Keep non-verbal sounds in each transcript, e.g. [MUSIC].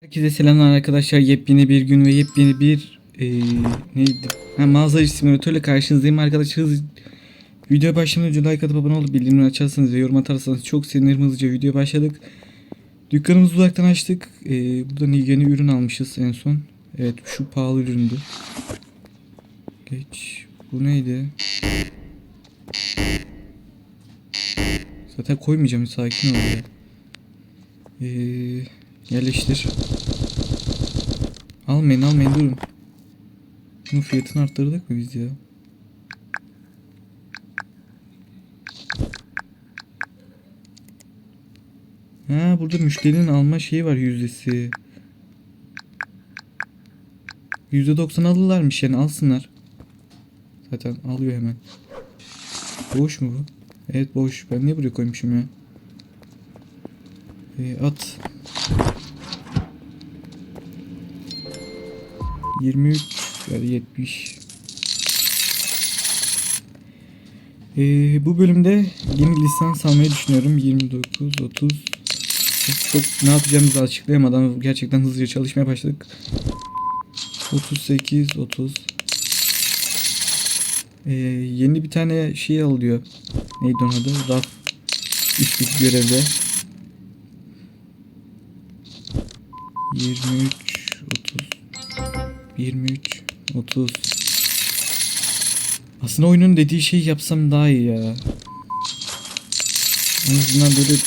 Herkese selamlar arkadaşlar. Yepyeni bir gün ve yepyeni bir eee neydi? Ha, mağazacı simülatörle karşınızdayım arkadaşlar. Hızlı video başlamadan önce like atıp abone olup bildirimleri açarsanız ve yorum atarsanız çok sevinirim. Hızlıca video başladık. Dükkanımızı uzaktan açtık. Eee burada yeni ürün almışız en son. Evet şu pahalı üründü. Geç. Bu neydi? Zaten koymayacağım sakin ol. Eee yerleştir. Almayın almayın durun. Bunun fiyatını arttırdık mı biz ya? Ha burada müşterinin alma şeyi var yüzdesi. Yüzde doksan alırlarmış yani alsınlar. Zaten alıyor hemen. Boş mu bu? Evet boş. Ben niye buraya koymuşum ya? Ee, at. 23 yani 70. Ee, bu bölümde yeni lisans almayı düşünüyorum. 29, 30. Çok, ne yapacağımızı açıklayamadan gerçekten hızlıca çalışmaya başladık. 38, 30. Ee, yeni bir tane şey alıyor. Neydi onun adı? Raf üstlük görevde. 23, 30. 23 30 Aslında oyunun dediği şeyi yapsam daha iyi ya. En azından böyle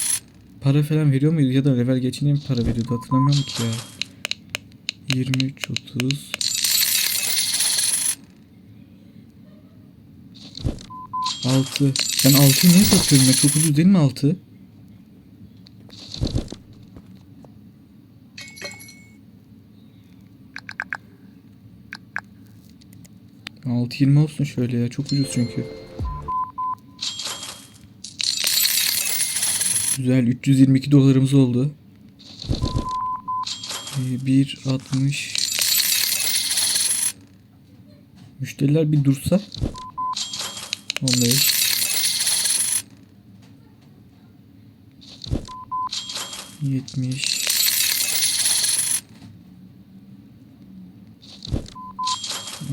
para falan veriyor muydu ya da level geçince mi para veriyordu hatırlamıyorum ki ya. 23 30 6 Ben 6'yı niye satıyorum ya? Çok ucuz değil mi 6? Altı yirmi olsun şöyle ya. Çok ucuz çünkü. Güzel 322 dolarımız oldu. Ee, 1.60 Müşteriler bir dursa 15 70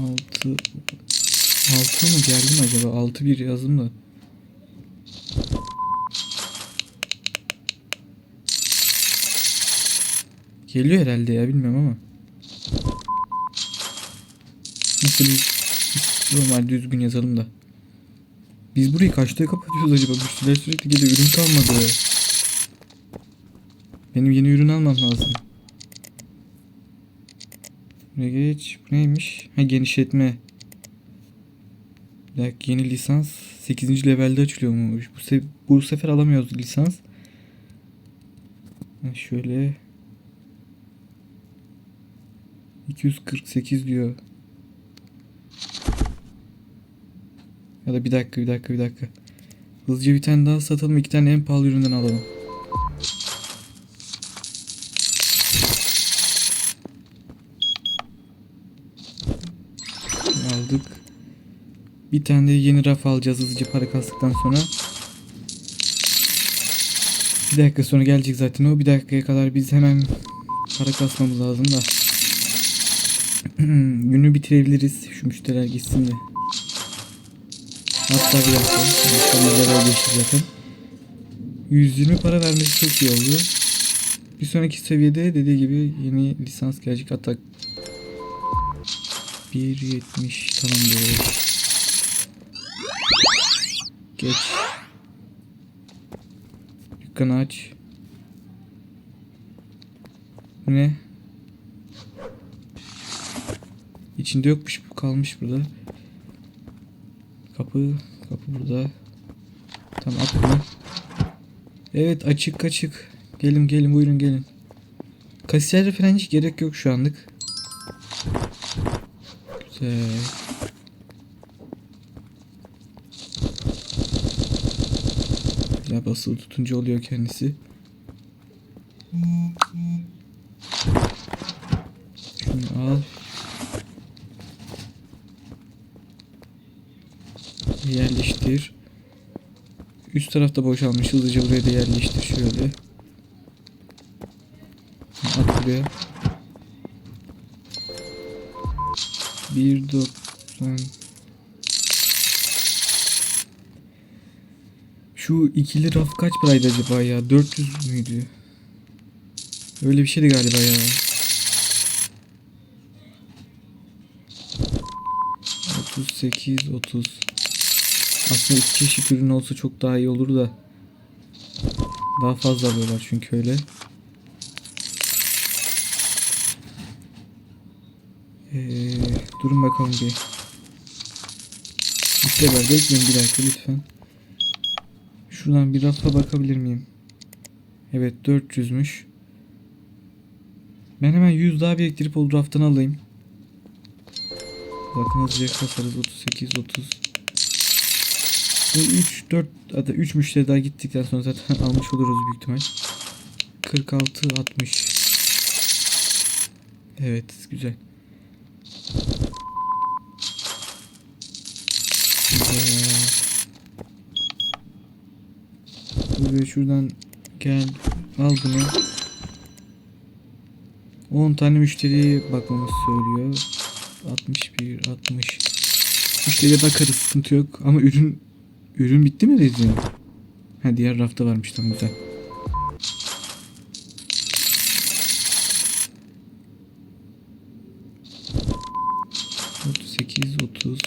6 6 mı geldi mi acaba? 6 bir yazdım da. Geliyor herhalde ya bilmiyorum ama. Nasıl normal düzgün yazalım da. Biz burayı kaçta kapatıyoruz acaba? Müşteriler sürekli geliyor. Ürün kalmadı. Benim yeni ürün almam lazım. Buraya geç. Bu neymiş? Ha genişletme. Bir dakika yeni lisans 8. levelde açılıyormuş. Bu, se bu sefer alamıyoruz lisans. Ha şöyle 248 diyor. Ya da bir dakika bir dakika bir dakika. Hızlıca bir tane daha satalım. iki tane en pahalı üründen alalım. Bir tane de yeni raf alacağız hızlıca para kastıktan sonra. Bir dakika sonra gelecek zaten o. Bir dakikaya kadar biz hemen para kasmamız lazım da. [CLEARS THROAT] Günü bitirebiliriz. Şu müşteriler gitsin de. Hatta bir dakika. Müşteriler geçti zaten. 120 para vermesi çok iyi oldu. Bir sonraki seviyede dediği gibi yeni lisans gelecek. Hatta 1.70 tamamdır. Geç. Dükkanı aç. Ne? İçinde yokmuş bu kalmış burada. Kapı kapı burada. Tamam at bunu. Evet açık açık. Gelin gelin buyurun gelin. Kasiyerle falan hiç gerek yok şu anlık. Güzel. Güzel basılı tutunca oluyor kendisi. Şunu al. Yerleştir. Üst tarafta boşalmış. Hızlıca buraya da yerleştir şöyle. At buraya. şuraya. 1.90 Şu ikili raf kaç paraydı acaba ya? 400 müydü? Öyle bir şeydi galiba ya. Otuz sekiz, otuz. Aslında iki çeşit ürün olsa çok daha iyi olur da. Daha fazla alıyorlar çünkü öyle. Ee, durun bakalım bir. Müşteriler bekleyin bir dakika lütfen. Şuradan bir rafa bakabilir miyim? Evet 400'müş. Ben hemen 100 daha biriktirip o raftan alayım. Bakın hızlıca kasarız 38 30. Bu 3 4 hatta 3 müşteri daha gittikten sonra zaten [LAUGHS] almış oluruz büyük ihtimal. 46 60. Evet. Güzel. Buraya şuradan gel al bunu. 10 tane müşteriye bakmamız söylüyor. 61 60. Müşteriye bakarız sıkıntı yok ama ürün ürün bitti mi dedi. Ha diğer rafta varmış tamam güzel. Otuz sekiz, otuz.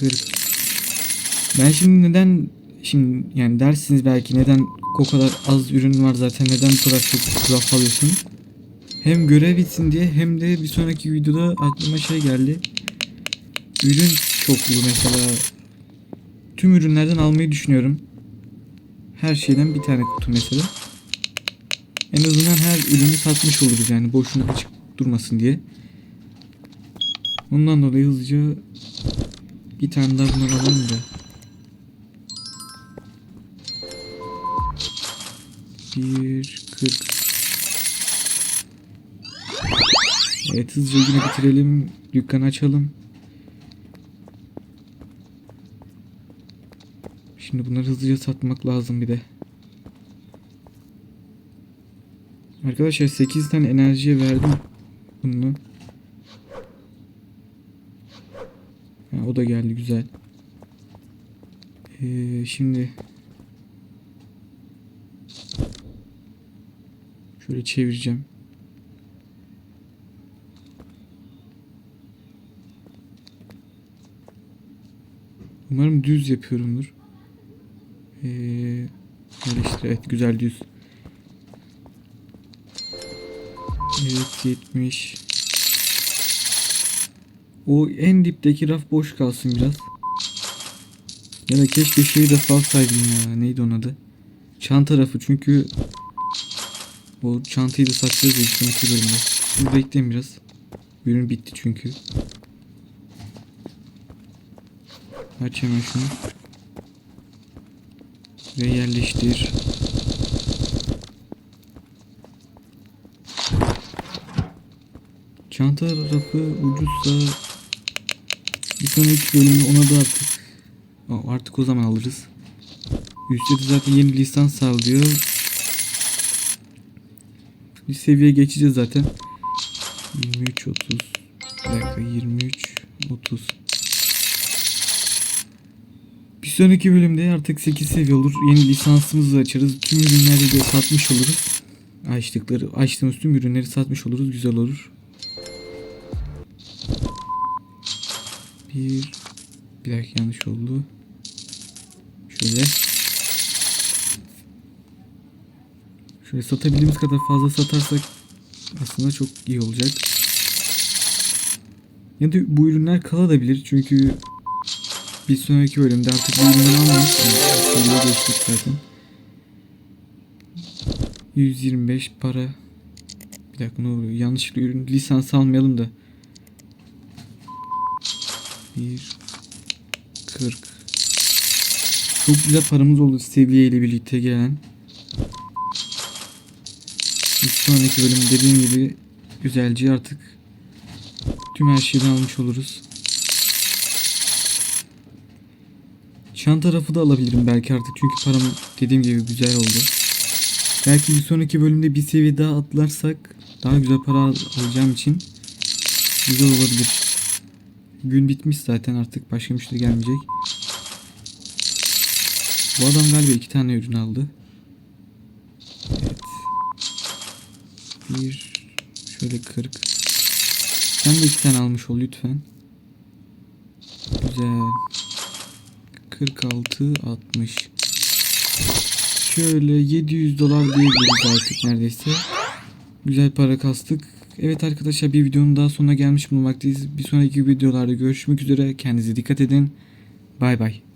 Kırk. Ben şimdi neden şimdi yani dersiniz belki neden o kadar az ürün var zaten neden bu kadar çok raf alıyorsun? Hem görev bitsin diye hem de bir sonraki videoda aklıma şey geldi. Ürün çokluğu mesela tüm ürünlerden almayı düşünüyorum. Her şeyden bir tane kutu mesela. En azından her ürünü satmış oluruz yani boşuna açık durmasın diye. Ondan dolayı hızlıca bir tane daha bunları alalım da. Bir kırk. Evet hızlıca yine bitirelim. Dükkanı açalım. Şimdi bunları hızlıca satmak lazım bir de. Arkadaşlar 8 tane enerjiye verdim bunu. Ha, o da geldi güzel. Ee, şimdi şöyle çevireceğim. Umarım düz yapıyorumdur. Ee, işte evet güzel düz. Evet 70. O en dipteki raf boş kalsın biraz. Ya da keşke şeyi de salsaydım ya. Neydi onun adı? Çanta rafı çünkü o çantayı da satacağız ya işte iki bölümde. Dur bekleyin biraz. Ürün bitti çünkü. Aç hemen şunu. Ve yerleştir. Çanta rafı ucuzsa bir sonraki bölümü ona da artık artık o zaman alırız. De zaten yeni lisans sağlıyor. Bir seviye geçeceğiz zaten. 23 30 bir dakika 23 30 Bir sonraki bölümde artık 8 seviye olur. Yeni lisansımızı açarız. Tüm ürünleri de satmış oluruz. Açtıkları, açtığımız tüm ürünleri satmış oluruz. Güzel olur. Bir bir dakika yanlış oldu. Şöyle. Şöyle satabildiğimiz kadar fazla satarsak aslında çok iyi olacak. Ya da bu ürünler kalabilir çünkü bir sonraki bölümde artık bu ürünleri almayız. Şeyleri geçtik zaten. 125 para. Bir dakika ne oluyor? Yanlışlıkla ürün lisans almayalım da. 1 40 Çok güzel paramız oldu seviye ile birlikte gelen. Bir sonraki bölüm dediğim gibi güzelce artık tüm her şeyden almış oluruz. Çanta rafı da alabilirim belki artık çünkü param dediğim gibi güzel oldu. Belki bir sonraki bölümde bir seviye daha atlarsak daha güzel para al- alacağım için güzel olabilir. Gün bitmiş zaten artık başka müşteri gelmeyecek. Bu adam galiba iki tane ürün aldı. Evet. Bir şöyle 40. Sen de iki tane almış ol lütfen. Güzel. 46 60. Şöyle 700 dolar diyebiliriz artık neredeyse. Güzel para kastık. Evet arkadaşlar bir videonun daha sonuna gelmiş bulunmaktayız. Bir sonraki videolarda görüşmek üzere. Kendinize dikkat edin. Bay bay.